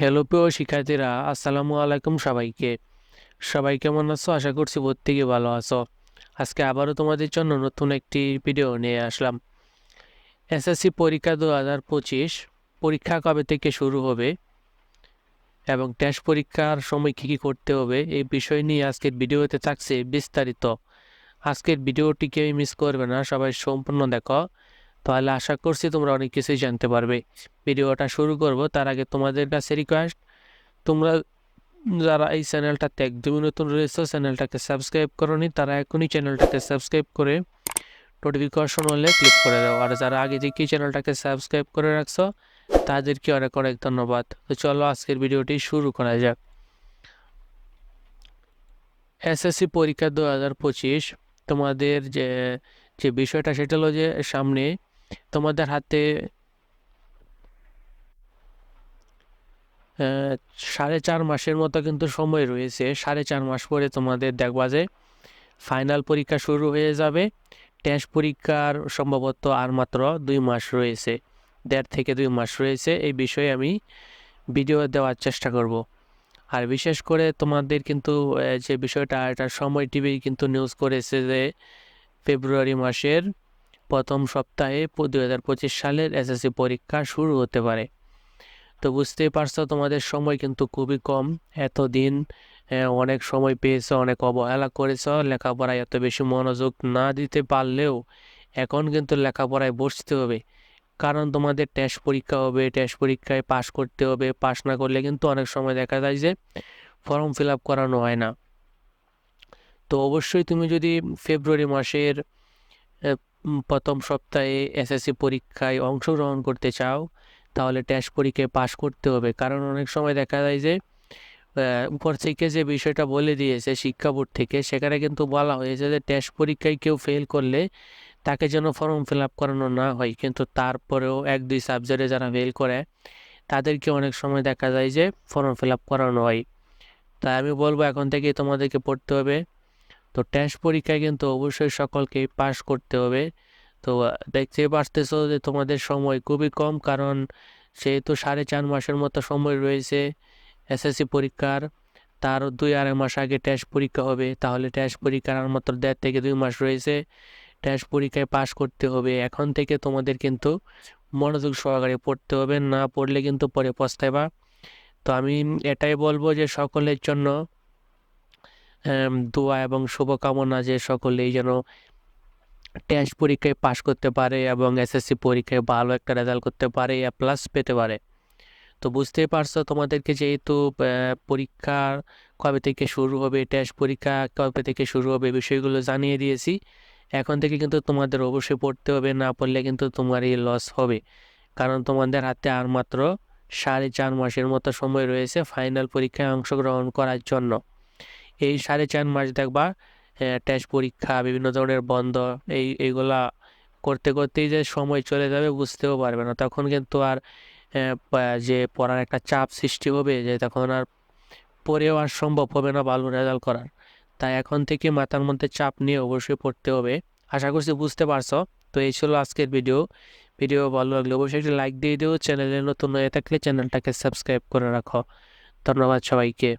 Hello প্রিয় শিক্ষার্থীরা, আসসালামু আলাইকুম সবাইকে। সবাই কেমন আছো? আশা করছি প্রত্যেকে ভালো আছো। আজকে আবারও তোমাদের জন্য নতুন একটি ভিডিও নিয়ে আসলাম। এসএসসি পরীক্ষা দু হাজার পঁচিশ, পরীক্ষা কবে থেকে শুরু হবে? এবং টেস্ট পরীক্ষার সময় কী কী করতে হবে? এই বিষয় নিয়ে আজকের ভিডিওতে থাকছে বিস্তারিত। আজকের ভিডিওটিকে মিস করবে না, সবাই সম্পূর্ণ দেখো। তাহলে আশা করছি তোমরা অনেক কিছুই জানতে পারবে। ভিডিওটা শুরু করব, তার আগে তোমাদের কাছে রিকোয়েস্ট তোমরা যারা এই চ্যানেলটাতে একদমই নতুন রয়েছে, চ্যানেলটাকে সাবস্ক্রাইব করনি, তারা এখনই চ্যানেলটাকে সাবস্ক্রাইব করে নোটিফিকেশন হলে ক্লিক করে দাও। আর যারা আগে থেকেই চ্যানেলটাকে সাবস্ক্রাইব করে রাখছো, তাদেরকে অনেক অনেক ধন্যবাদ। তো চলো আজকের ভিডিওটি শুরু করা যাক। এসএসসি পরীক্ষা দু হাজার পঁচিশ, তোমাদের যে যে বিষয়টা সেটা হলো যে, সামনে তোমাদের হাতে সাড়ে চার মাসের মতো কিন্তু সময় রয়েছে। সাড়ে চার মাস পরে তোমাদের দেখবা যে ফাইনাল পরীক্ষা শুরু হয়ে যাবে। টেস্ট পরীক্ষার সম্ভবত আর মাত্র দুই মাস রয়েছে, দেড় থেকে দুই মাস রয়েছে। এই বিষয়ে আমি ভিডিও দেওয়ার চেষ্টা করব। আর বিশেষ করে তোমাদের কিন্তু যে বিষয়টা, এটা সময় টিভি কিন্তু নিউজ করেছে যে ফেব্রুয়ারি মাসের প্রথম সপ্তাহে দু হাজার পঁচিশ সালের এসএসসি পরীক্ষা শুরু হতে পারে। তো বুঝতেই পারছ তোমাদের সময় কিন্তু খুবই কম। এতদিন অনেক সময় পেয়েছ, অনেক অবহেলা করেছ। লেখাপড়ায় এত বেশি মনোযোগ না দিতে পারলেও এখন কিন্তু লেখাপড়ায় বসতে হবে। কারণ তোমাদের টেস্ট পরীক্ষা হবে টেস্ট পরীক্ষায় পাশ করতে হবে। পাশ না করলে কিন্তু অনেক সময় দেখা যায় যে ফর্ম ফিল আপ করানো হয় না। তো অবশ্যই তুমি যদি ফেব্রুয়ারি মাসের প্রথম সপ্তাহে এসএসসি পরীক্ষায় অংশগ্রহণ করতে চাও, তাহলে টেস্ট পরীক্ষায় পাশ করতে হবে। কারণ অনেক সময় দেখা যায় যে উপর থেকে যে বিষয়টা বলে দিয়েছে শিক্ষা বোর্ড থেকে, সেখানে কিন্তু বলা হয়েছে যে টেস্ট পরীক্ষায় কেউ ফেল করলে তাকে যেন ফর্ম ফিল আপ করানো না হয়। কিন্তু তারপরেও এক, দুই সাবজেক্টে যারা ফেল করে, তাদেরকে অনেক সময় দেখা যায় যে ফর্ম ফিল আপ করানো হয়। তাই আমি বলব এখন থেকে তোমাদেরকে পড়তে হবে। তো টেস্ট পরীক্ষায় কিন্তু অবশ্যই সকলকে পাশ করতে হবে। তো দেখতে পারতেছো যে তোমাদের সময় খুবই কম কারণ সেহেতু সাড়ে চার মাসের মতো সময় রয়েছে এসএসসি পরীক্ষার। তার দুই আড়াই মাস আগে টেস্ট পরীক্ষা হবে, তাহলে টেস্ট পরীক্ষার আর মাত্র দেড় থেকে দুই মাস রয়েছে। টেস্ট পরীক্ষায় পাশ করতে হবে। এখন থেকে তোমাদের কিন্তু মনোযোগ সহকারে পড়তে হবে, না পড়লে কিন্তু পরে পস্তাইবা। তো আমি এটাই বলব যে সকলের জন্য দোয়া এবং শুভকামনা যে সকলেই যেন টেস্ট পরীক্ষায় পাশ করতে পারে এবং এসএসসি পরীক্ষায় ভালো একটা রেজাল্ট করতে পারে এ প্লাস পেতে পারে। তো বুঝতেই পারছ তোমাদেরকে যেহেতু পরীক্ষা কবে থেকে শুরু হবে টেস্ট পরীক্ষা কবে থেকে শুরু হবে বিষয়গুলো জানিয়ে দিয়েছি। এখন থেকে কিন্তু তোমাদের অবশ্যই পড়তে হবে, না পড়লে কিন্তু তোমারই লস হবে। কারণ তোমাদের হাতে আর মাত্র সাড়ে চার মাসের মতো সময় রয়েছে ফাইনাল পরীক্ষায় অংশগ্রহণ করার জন্য। এই সাড়ে চার মাস দেখবা টেস্ট পরীক্ষা, বিভিন্ন ধরনের বন্ধ, এই, এইগুলা করতে, করতেই যে সময় চলে যাবে বুঝতেও পারবে না। তখন কিন্তু আর যে পড়ার একটা চাপ সৃষ্টি হবে যে তখন আর পড়েও আর সম্ভব হবে না ভালো রেজাল্ট করার। তাই এখন থেকে মাথার মধ্যে চাপ নিয়ে অবশ্যই পড়তে হবে। আশা করছি বুঝতে পারছ। তো এই ছিল আজকের ভিডিও ভিডিও ভালো লাগলে অবশ্যই একটি লাইক দিয়ে দিও। চ্যানেলে নতুন হয়ে থাকলে চ্যানেলটাকে সাবস্ক্রাইব করে রাখো। ধন্যবাদ সবাইকে।